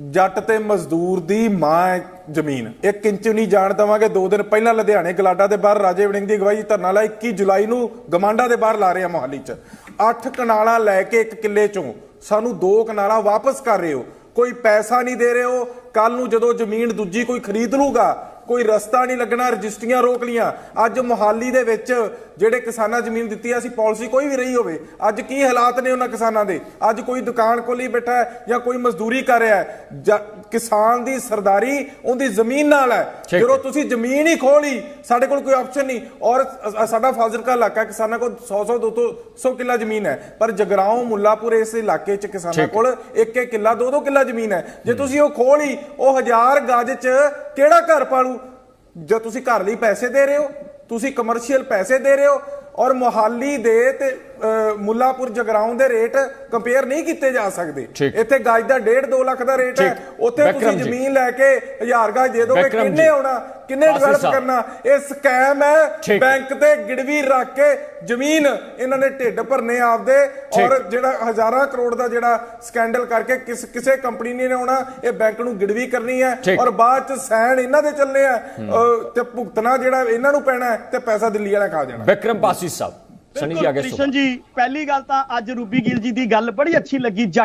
ਜੱਟ ਤੇ ਮਜ਼ਦੂਰ ਦੀ ਮਾਂ ਜ਼ਮੀਨ। ਇੱਕ ਇੰਚ ਨਹੀਂ ਜਾਣ ਦਵਾਂਗੇ। ਦੋ ਦਿਨ ਪਹਿਲਾਂ ਲੁਧਿਆਣੇ ਗਲਾਡਾ ਦੇ ਬਾਹਰ ਰਾਜੇ ਵੜਿੰਗ ਦੀ ਅਗਵਾਈ ਧਰਨਾ ਲਾ 21 ਜੁਲਾਈ ਨੂੰ ਗਮਾਂਡਾ ਦੇ ਬਾਹਰ ਲਾ ਰਹੇ ਆ ਮੋਹਾਲੀ 'ਚ। 8 ਕਨਾਲਾਂ ਲੈ ਕੇ ਇੱਕ ਕਿੱਲੇ ਚੋਂ ਸਾਨੂੰ ਦੋ ਕਨਾਲਾਂ ਵਾਪਸ ਕਰ ਰਹੇ ਹੋ। ਕੋਈ ਪੈਸਾ ਨਹੀਂ ਦੇ ਰਹੇ ਹੋ। ਕੱਲ ਨੂੰ ਜਦੋਂ ਜ਼ਮੀਨ ਦੂਜੀ ਕੋਈ ਖਰੀਦ ਲੂਗਾ ਕੋਈ ਰਸਤਾ ਨਹੀਂ ਲੱਗਣਾ ਰਜਿਸਟਰੀਆਂ ਰੋਕ ਲੀਆਂ ਅੱਜ ਮੋਹਾਲੀ ਦੇ ਵਿੱਚ ਜਿਹੜੇ ਕਿਸਾਨਾਂ ਜ਼ਮੀਨ ਦਿੱਤੀ ਆ, ਸੀ ਪਾਲਿਸੀ ਕੋਈ ਵੀ ਰਹੀ ਹੋਵੇ ਅੱਜ ਕੀ ਹਾਲਾਤ ਨੇ ਉਹਨਾਂ ਕਿਸਾਨਾਂ ਦੇ? ਅੱਜ ਕੋਈ ਦੁਕਾਨ ਖੋਲੀ ਬੈਠਾ ਹੈ ਜਾਂ ਕੋਈ ਮਜ਼ਦੂਰੀ ਕਰ ਰਿਹਾ ਹੈ? ਕਿਸਾਨ ਦੀ ਸਰਦਾਰੀ ਉਹਦੀ ਜ਼ਮੀਨ ਨਾਲ ਹੈ। ਜਦੋਂ ਤੁਸੀਂ ਜ਼ਮੀਨ ਹੀ ਖੋਲੀ ਸਾਡੇ ਕੋਲ ਕੋਈ ਆਪਸ਼ਨ ਨਹੀਂ। ਔਰ ਸਾਡਾ ਫਾਜ਼ਿਲਕਾ ਇਲਾਕਾ ਕਿਸਾਨਾਂ ਕੋਲ 100 100 200 100 ਕਿੱਲਾ ਜ਼ਮੀਨ ਹੈ। ਪਰ ਜਗਰਾਉਂ ਮੁੱਲਾਪੁਰ ਇਸ ਇਲਾਕੇ 'ਚ ਕਿਸਾਨਾਂ। ਕੋਲ ਇੱਕ ਇੱਕ ਕਿੱਲਾ ਦੋ ਦੋ ਕਿੱਲਾ ਜ਼ਮੀਨ ਹੈ। ਜੇ ਤੁਸੀਂ ਉਹ ਖੋਲੀ ਉਹ ਹਜ਼ਾਰ ਗਜ 'ਚ ਕਿਹੜਾ ਘਰ ਪਾਲੂ? ਜੇ ਤੁਸੀਂ ਘਰ ਲਈ ਪੈਸੇ ਦੇ ਰਹੇ ਹੋ ਤੁਸੀਂ ਕਮਰਸ਼ੀਅਲ ਪੈਸੇ ਦੇ ਰਹੇ ਹੋ ਔਰ ਮੁਹਾਲੀ ਦੇ ਤੇ ਮੁੱਲਾਪੁਰ ਜਗਰਾਉਂ ਦੇ ਰੇਟ ਕੰਪੇਅਰ ਨਹੀਂ ਕੀਤੇ ਜਾ ਸਕਦੇ। ਇੱਥੇ ਗਜ ਦਾ 1.5 2 ਲੱਖ ਦਾ ਰੇਟ ਹੈ। ਉੱਥੇ ਤੁਸੀਂ। ਜ਼ਮੀਨ ਲੈ ਕੇ ਹਜ਼ਾਰ ਗਜ ਦੇ ਦੋਗੇ ਕਿੰਨੇ। ਆਉਣਾ ਕਿੰਨੇ ਡਿਵੈਲਪ। ਕਰਨਾ ਇਹ ਸਕੈਮ ਹੈ। ਬੈਂਕ ਤੇ ਗਿੜਵੀ ਰੱਖ ਕੇ ਜ਼ਮੀਨ ਇਹਨਾਂ ਨੇ ਢਿੱਡ ਭਰਨੇ ਆਪਦੇ ਔਰ ਜਿਹੜਾ ਹਜ਼ਾਰਾਂ ਕਰੋੜ ਦਾ ਜਿਹੜਾ ਸਕੈਂਡਲ ਕਰਕੇ ਕਿਸ ਕਿਸੇ ਕੰਪਨੀ ਨੇ ਆਉਣਾ ਇਹ ਬੈਂਕ ਨੂੰ ਗਿੜਵੀ ਕਰਨੀ ਹੈ। ਔਰ ਬਾਅਦ ਚ ਸੈਨ ਇਹਨਾਂ ਦੇ ਚੱਲਨੇ ਆ ਤੇ ਭੁਗਤਣਾ ਜਿਹੜਾ ਇਹਨਾਂ ਨੂੰ ਪੈਣਾ ਤੇ ਪੈਸਾ ਦਿੱਲੀ ਵਾਲਾ ਖਾ ਜਾਣਾ ਵਿਕਰਮ ਪਾਸੀ ਸਾਹਿਬ ਸਨੀ ਜੀ ਆਗੇ ਕ੍ਰਿਸ਼ਨ ਜੀ ਪਹਿਲੀ ਗੱਲ ਤਾਂ ਅੱਜ ਰੂਬੀ ਗਿੱਲ ਜੀ ਦੀ ਗੱਲ ਬੜੀ ਅੱਛੀ ਲੱਗੀ